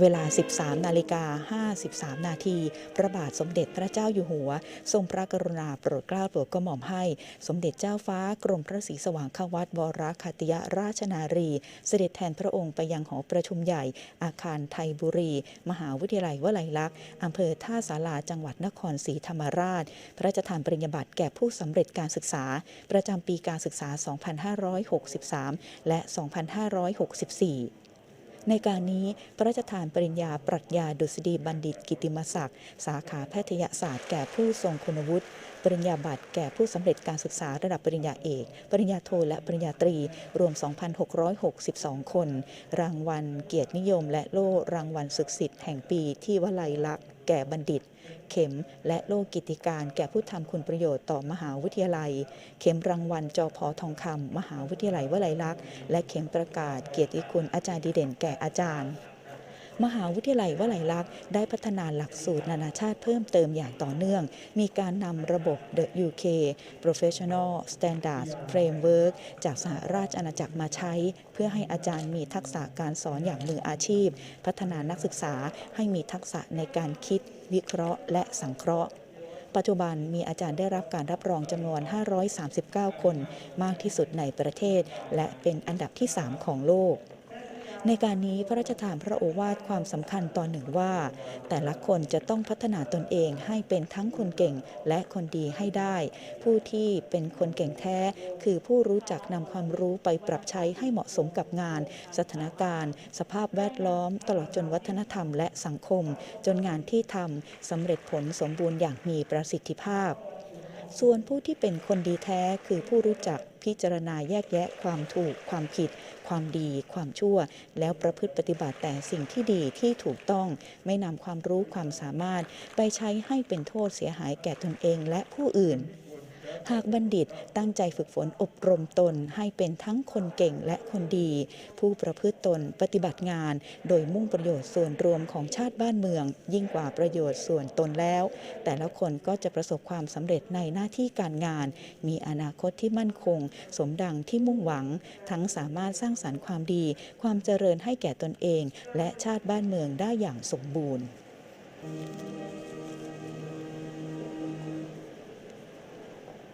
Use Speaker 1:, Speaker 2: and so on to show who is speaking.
Speaker 1: เวลา 13 นาฬิกา 53 นาทีพระบาทสมเด็จพระเจ้าอยู่หัว ทรงพระกรุณาโปรดเกล้าโปรดกระหม่อมให้ สมเด็จเจ้าฟ้ากรมพระศรีสว่างควัตวรคติยราชนารี เสด็จแทนพระองค์ไปยังหอประชุมใหญ่ อาคารไทยบุรี มหาวิทยาลัยวลัยลักษณ์อำเภอท่าสาราจังหวัดนครศรีธรรมราช พระราชทานปริญญาบัตรแก่ผู้สำเร็จการศึกษา ประจำปีการศึกษา 2563 และ 2564 ในการนี้พระราชทานปริญญาปรัชญาดุษฎีบัณฑิตกิติมศักดิ์ สาขาแพทยศาสตร์แก่ผู้ทรงคุณวุฒิปริญญาบัตรแก่ผู้สำเร็จการศึกษาระดับปริญญาเอก ปริญญาโทและปริญญาตรี รวม 2,662 คน รางวัลเกียรตินิยมและโล่รางวัลศึกษิ์แห่งปีที่วลัยลักษณ์ แก่บัณฑิต เข็มและโลกกิติการแก่ผู้ทำคุณประโยชน์ต่อมหาวิทยาลัย เข็มรางวัลจอพอทองคำมหาวิทยาลัยวลัยลักษณ์และเข็มประกาศเกียรติคุณอาจารย์ดีเด่นแก่อาจารย์ มหาวิทยาลัยวลัยลักษณ์ได้พัฒนาหลักสูตรนานาชาติเพิ่มเติมอย่างต่อเนื่อง มีการนำระบบ The UK Professional Standards Framework จากสหราชอาณาจักรมาใช้ เพื่อให้อาจารย์มีทักษะการสอนอย่างมืออาชีพ พัฒนานักศึกษาให้มีทักษะในการคิด วิเคราะห์ และสังเคราะห์ปัจจุบันมีอาจารย์ได้รับการรับรองจำนวน 539 คน มากที่สุดในประเทศ และเป็นอันดับที่ 3 ของโลก ในการนี้พระราชทานพระโอวาทความสำคัญตอนหนึ่งว่า แต่ละคนจะต้องพัฒนาตนเองให้เป็นทั้งคนเก่งและคนดีให้ได้ ผู้ที่เป็นคนเก่งแท้ คือผู้รู้จักนำความรู้ไปปรับใช้ให้เหมาะสมกับงาน สถานการณ์ สภาพแวดล้อม ตลอดจนวัฒนธรรมและสังคม จนงานที่ทำสำเร็จผลสมบูรณ์อย่างมีประสิทธิภาพ ส่วนผู้ที่เป็นคนดีแท้คือผู้รู้จักพิจารณาแยกแยะความถูก ความผิด ความดี ความชั่ว แล้วประพฤติปฏิบัติแต่สิ่งที่ดีที่ถูกต้อง ไม่นำความรู้ความสามารถไปใช้ให้เป็นโทษเสียหายแก่ตนเองและผู้อื่น หากบัณฑิตตั้งใจฝึกฝนอบรมตนให้เป็นทั้งคนเก่งและคนดี ผู้ประพฤติตนปฏิบัติงาน โดยมุ่งประโยชน์ส่วนรวมของชาติบ้านเมือง ยิ่งกว่าประโยชน์ส่วนตนแล้ว แต่ละคนก็จะประสบความสำเร็จในหน้าที่การงาน มีอนาคตที่มั่นคง สมดังที่มุ่งหวัง ทั้งสามารถสร้างสรรค์ความดี ความเจริญให้แก่ตนเอง และชาติบ้านเมืองได้อย่างสมบูรณ์